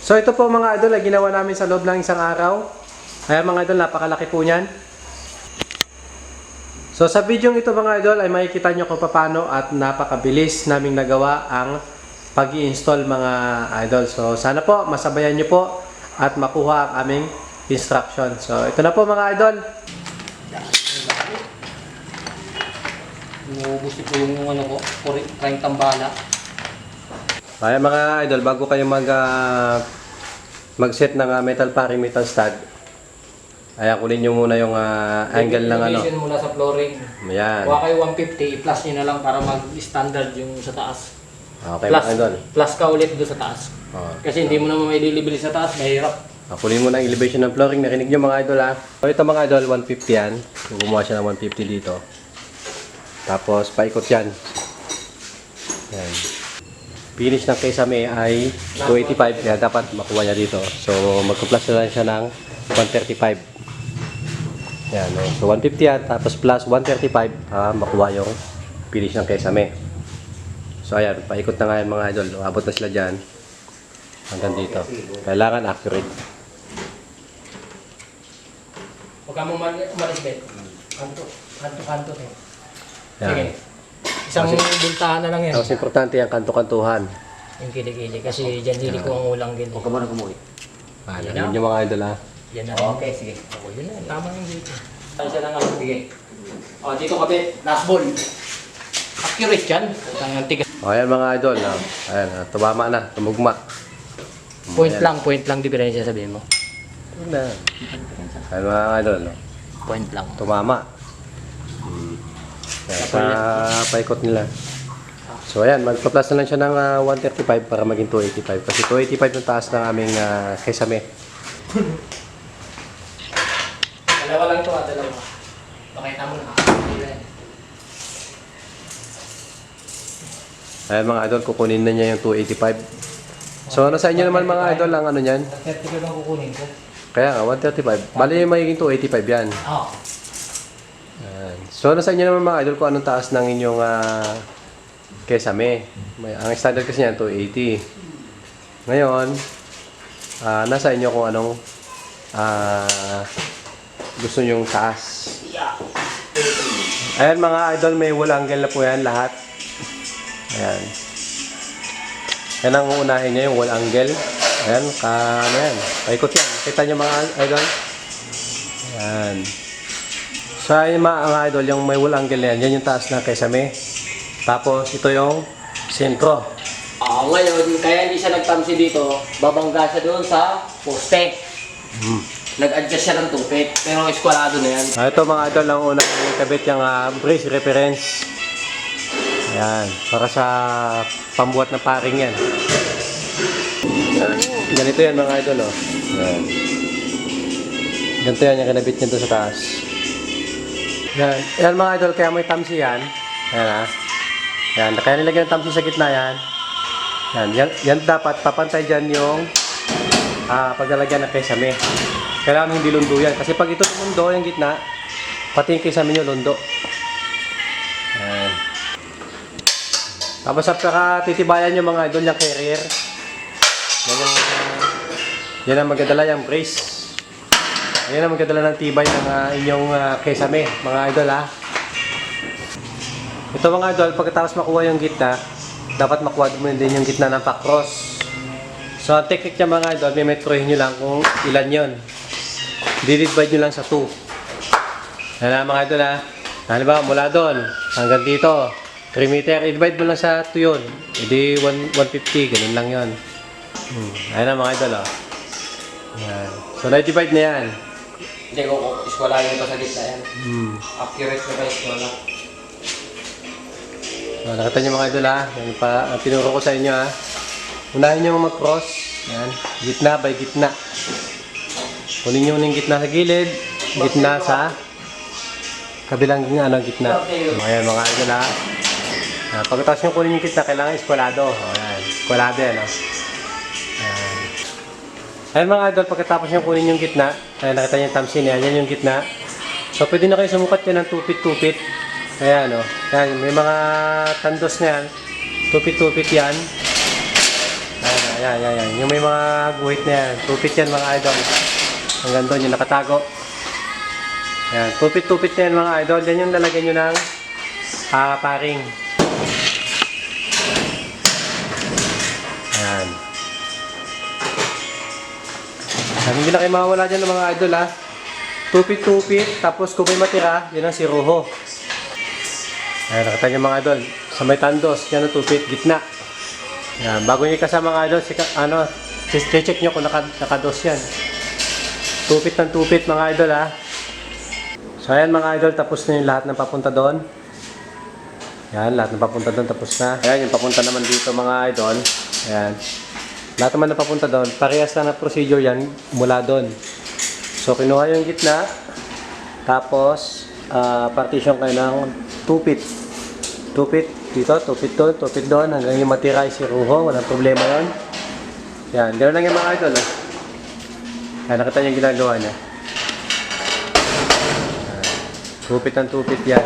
So ito po mga idol ay ginawa namin sa loob ng isang araw. Kaya mga idol, napakalaki po niyan. So sa video ito mga idol ay makikita nyo kung paano at napakabilis naming nagawa ang pag install mga idol. So sana po masabayan nyo po at makuha ang aming instruction. So ito na po mga idol. Inuubos ko yung ano ko, 30 bala. Kaya mga idol, bago kayo mag ah, mag-set ng ah, metal paring metal stud, ay kunin nyo muna yung ah, angle ng ano. Elevation muna sa flooring. Ayan. Kuha kayo 150, plus nyo na lang para mag-standard yung sa taas. Okay plus, mga idol. plus ka ulit doon sa taas. Oh. Kasi hindi mo naman may delivery sa taas, mahirap. Ah, kunin mo na ang elevation ng flooring. Narinig nyo mga idol ha. So ito mga idol, 150 yan. Gumawa siya ng 150 dito. Tapos paikot yan. Yan. Finish ng Kesame ay 285 kaya dapat makuha niya dito. So magpa-plus na lang siya ng 135. Yan. No? So 150 yan. Tapos plus 135 ah, makuha yung finish ng Kesame. So ayan, paikot na nga yan mga idol. Abot na sila dyan. Hanggang dito. Kailangan accurate. Huwag ka mong umalis, Bet. Kanto, kanto, kanto. Yan. Sige. Isang buntahan na lang yan. Tapos importante ang kanto-kantuhan. Yung kilikili. Kasi dyan hindi ko ang ulang gili. Huwag ka muna. Ah, Yan narinig na. nyo mga idol ha. Yan na. Okay, sige. Oo, yun na. Tama yung dito. Ano siya lang ang bigay. O, dito ka, Bet. Last ball. Accurate yan. Ang antigas. O ayan mga idol. Ha. Ayan, ha. tumama na. Tumugma. Point Ayan. lang, point lang diferensya sabihin mo. Yun na. Ayan mga idol. no. Point lang. Tumama. Sa paikot nila. So ayan, magpa-plus na lang siya ng ah, 135 para maging 285. Kasi 285 yung taas ng aming uh, kesame. Dalawa lang ito, ah, dalawa. Pakita mo na. Ayan mga idol, kukunin na niya yung 285. So ano sa inyo naman mga idol ang ano niyan? 30 ko lang kukunin ko. Kaya nga, 135. Bali magiging 285 yan. Oo. Ayan. So, nasa inyo naman mga idol kung anong taas ng inyong uh, kesame. May, ang standard kasi niyan, 280. Ngayon, ah, nasa inyo kung anong ah, gusto nyong taas. Ayan mga idol, may wall angle na po yan lahat. Ayan. Yan ang uunahin niya, yung wall angle. Ayan, ka, ano yan. Paikot yan. Kita niyo mga idol? Ayan. Sa so, mga idol, yung may wall angle na yan, yan yung taas ng kesame. Tapos, ito yung sentro. Ah, ngayon, kaya hindi siya nagtamsi dito, babangga siya doon sa poste. Hmm. Nag-adjust siya ng tupit, pero eskwalado na yan. Ah, ito mga idol, ang unang kabit yung ah, brace reference. Ayan, para sa pambuhat ng paring yan. Ganito yan mga idol, oh. Ayan. Ganito yan yung kinabit niya doon sa taas. Yan. Yan mga idol, kaya may tamsi yan. Ayan ha. Yan, kaya nilagyan ng tamsi sa gitna yan. Yan, yan, yan dapat papantay dyan yung ah, paglalagyan ng kesame. Kailangan hindi lundo yan. Kasi pag ito lundo, yung gitna, pati yung kesame nyo lundo. Yan. Tapos sa titibayan yung mga idol yung carrier. Yan yung, yan ang magdadala yung brace. Yan ang magdadala ng tibay ng ah, inyong ah, kesame, mga idol ha. Ito mga idol, pagkatapos makuha yung gitna, dapat makuha mo din yung gitna ng pakros. So, ang technique niya mga idol, may metrohin nyo lang kung ilan yon. Didivide nyo lang sa 2. Yan na mga idol ha. Halimbawa, mula doon hanggang dito, 3 meter, i-divide mo lang sa 2 yun. Hindi 1, 150, ganun lang yon. Hmm. Ayan na mga idol oh. Yan. So, na-divide na yan. Hindi ko, eskwalado pa sa gitna yan. Hmm. Accurate na ba eskwala? So, nakita niyo mga idol ha. Yan pa, ang tinuro ko sa inyo ha. Unahin niyo mag-cross. Yan. Gitna by gitna. Kunin niyo yung gitna sa gilid. Gitna sa kabilang ano, gitna. So, ayan mga idol ha. Uh, pagkatapos niyo kunin yung gitna, kailangan eskwalado. O, ayan. Eskwalado yan ha. Ayan. Ayan mga idol, pagkatapos niyo kunin yung gitna, ayan, nakita niyo yung thumbs yan. Yan yung gitna. So, pwede na kayo sumukat yan ng tupit-tupit. Ayan, o. Yan, may mga tandos na yan. Tupit-tupit yan. Ayan, Ayan, ayan, ayan. Yung may mga guhit na yan. Tupit yan mga idol. Hanggang doon yung nakatago. Ayan, tupit-tupit na yan mga idol. Yan yung lalagyan nyo ng ah, paring. Ayan. Ayan, hindi na kayo mawawala dyan ng mga idol ha. Tupit-tupit, tapos kung may matira, yun ang si Rojo. Ayan, nakita niyo mga idol. Sa may tandos, yan ang tupit, gitna. Yan, bago nyo kasama mga idol, sika, ano, check nyo kung naka, nakados yan. Tupit ng tupit mga idol ha. So ayan mga idol, tapos na yung lahat ng papunta doon. Yan, lahat ng papunta doon tapos na. Ayan, yung papunta naman dito mga idol. Ayan. Lahat naman na papunta doon, parehas lang na procedure yan mula doon. So kinuha yung gitna, tapos ah, partition kayo ng tupit. Tupit dito, tupit doon, tupit doon, hanggang yung matira si Ruho, walang problema yon. Yan, ganoon lang yung mga idol. Oh. Yan, nakita niyo yung ginagawa niya. Yan. Tupit ng tupit yan.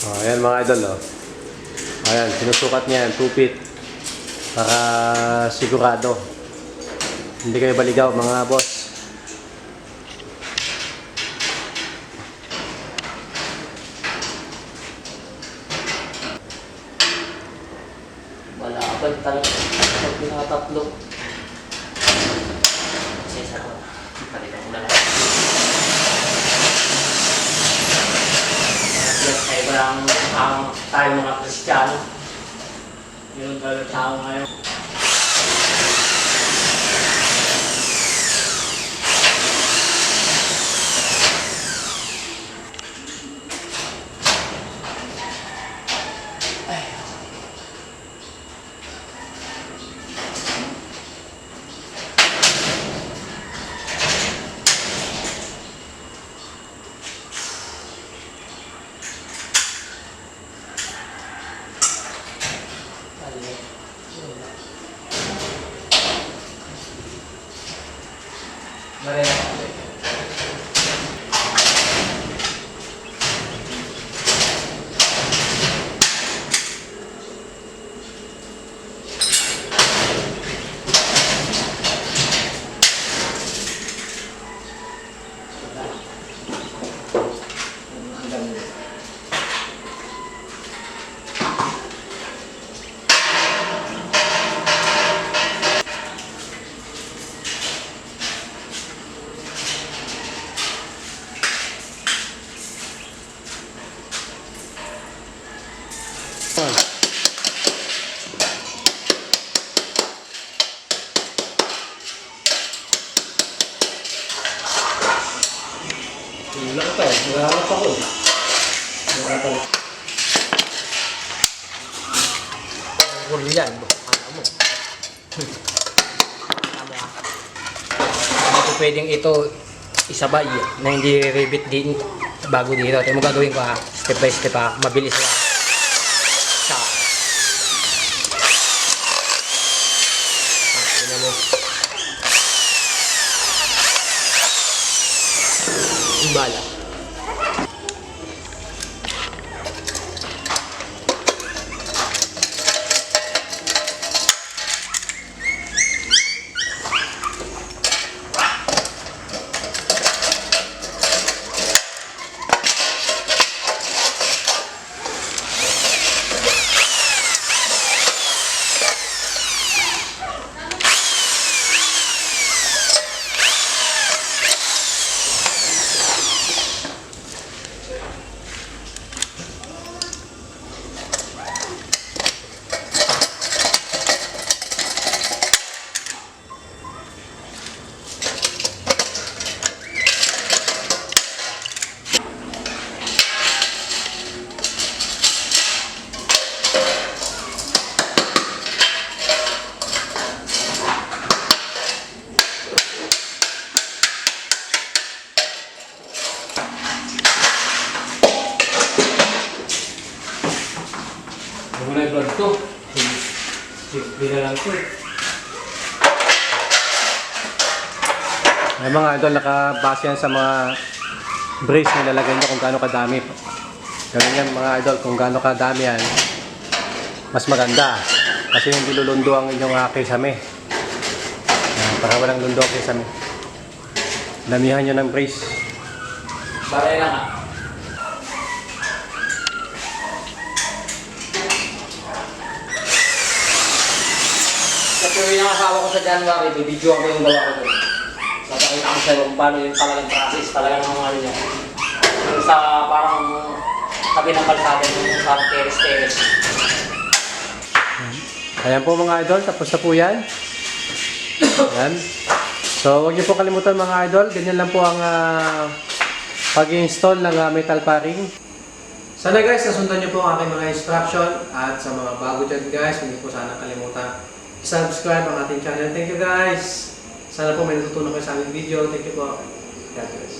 Oh, ayan mga idol, oh. Ayan, sinusukat niya yan, tupit. Para sigurado. Hindi kayo baligaw, mga boss. Wala ka talaga pag pinakatatlo? Isa ko. Palitan ko na lang. Yes, ang tayo mga Kristiyano. Yun talaga tao ngayon. Wala pa eh. Pa ako. Wala pa. Huli yan. Ano mo? Tama ka. Hindi pwedeng ito isabay na hindi rivet din bago dito. Ito mo gagawin ko ha. Step by step ha. Mabilis lang. Ay mga idol, nakabase yan sa mga brace na nilagay nyo kung gaano kadami. Ganun yan mga idol, kung gaano kadami yan, mas maganda. Kasi hindi lulundo ang inyong uh, kesame. Ayan, para walang lundo ang kesame. Damihan nyo ng brace. Baray lang ah. Kasi yung asawa ko sa January, bibidyo ko yung gawa ko doon. Papakita ko sa'yo kung paano yung talagang process, talagang mga ano niya. Yung sa parang tabi ng kalsada, yung parang teres-teres. Ayan po mga idol, tapos na po yan. Ayan. So, huwag niyo po kalimutan mga idol, ganyan lang po ang ah, pag-install ng ah, metal paring. Sana guys, nasundan niyo po ang aking mga instruction at sa mga bago dyan guys, hindi po sana kalimutan subscribe ang ating channel. Thank you guys! Sana po may natutunan kayo sa aming video. Thank you po. God bless.